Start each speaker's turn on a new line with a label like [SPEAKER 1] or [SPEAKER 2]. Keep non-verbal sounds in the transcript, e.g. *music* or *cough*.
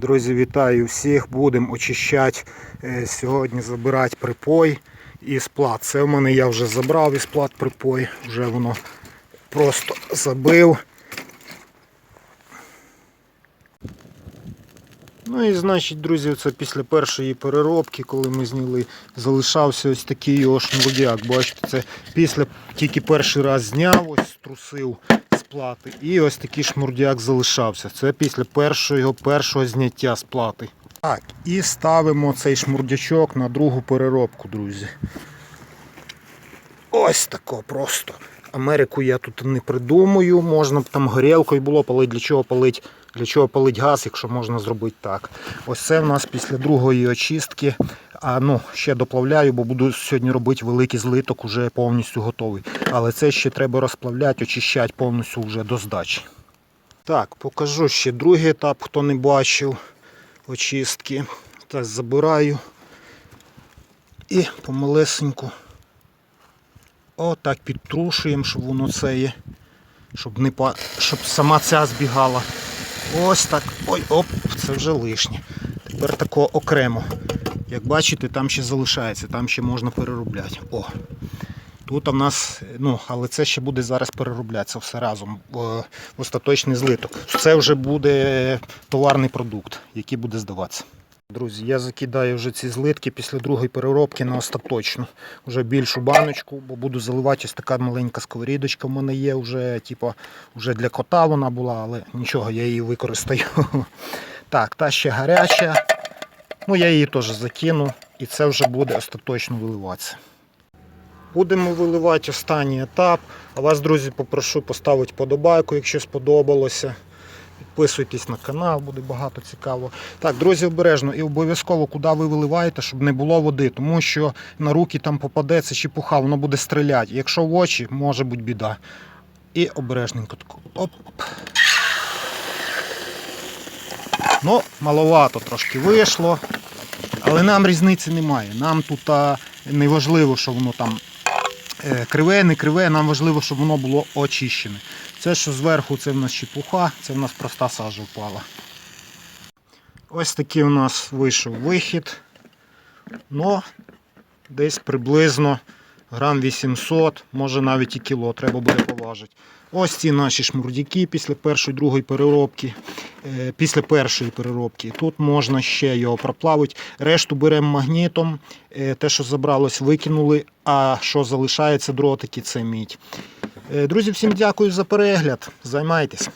[SPEAKER 1] Друзі, вітаю всіх. Будемо очищати е, сьогодні, забирати припой із плат. Це в мене я вже забрав із плат припой, вже воно просто забив. Ну і значить, друзі, це після першої переробки, коли ми зняли, залишався ось такий його шнурдяк. Бачите, це після тільки перший раз зняв, ось струсив плати. І ось такий шнурдяк залишався. Це після першого, його першого зняття з плати. Так, і ставимо цей шмурдячок на другу переробку, друзі. Ось тако просто. Америку я тут не придумаю. Можна б там горілкою було палити, для чого палить, для чого палить газ, якщо можна зробити так. Ось це в нас після другої очистки. А ну, ще доплавляю, бо буду сьогодні робити великий злиток, уже повністю готовий. Але це ще треба розплавляти, очищати повністю вже до здачі. Так, покажу ще другий етап, хто не бачив очистки. Так, забираю і помалесеньку Отак підтрушуємо, щоб воно це є. Щоб не па... щоб сама ця збігала. Ось так. Ой, оп, це вже лишнє. Тепер тако окремо. Як бачите, там ще залишається, там ще можна переробляти. О. Тут у нас, ну, але це ще буде зараз перероблятися все разом в, остаточний злиток. Це вже буде товарний продукт, який буде здаватися. Друзі, я закидаю вже ці злитки після другої переробки на остаточну. Вже більшу баночку, бо буду заливати ось така маленька сковорідочка в мене є, вже, типу, вже для кота вона була, але нічого, я її використаю. *laughs* Так, та ще гаряча. Ну, я її теж закину і це вже буде остаточно виливатися. Будемо виливати останній етап. А вас, друзі, попрошу поставити подобайку, якщо сподобалося. Підписуйтесь на канал, буде багато цікаво. Так, друзі, обережно і обов'язково, куди ви виливаєте, щоб не було води, тому що на руки там попадеться чепуха, воно буде стріляти. Якщо в очі, може бути біда. І обережненько. Оп. Ну, маловато трошки вийшло. Але нам різниці немає. Нам тут не важливо, що воно там е, криве, не криве, нам важливо, щоб воно було очищене. Це, що зверху, це в нас чепуха, це в нас проста сажа впала. Ось такий у нас вийшов вихід. Ну, десь приблизно грам 800, може навіть і кіло, треба буде поважити. Ось ці наші шмурдяки після першої, другої переробки. Е, Після першої переробки. Тут можна ще його проплавити. Решту беремо магнітом. Е, Те, що забралось, викинули, а що залишається дротики, це мідь. Е, Друзі, всім дякую за перегляд. Займайтесь.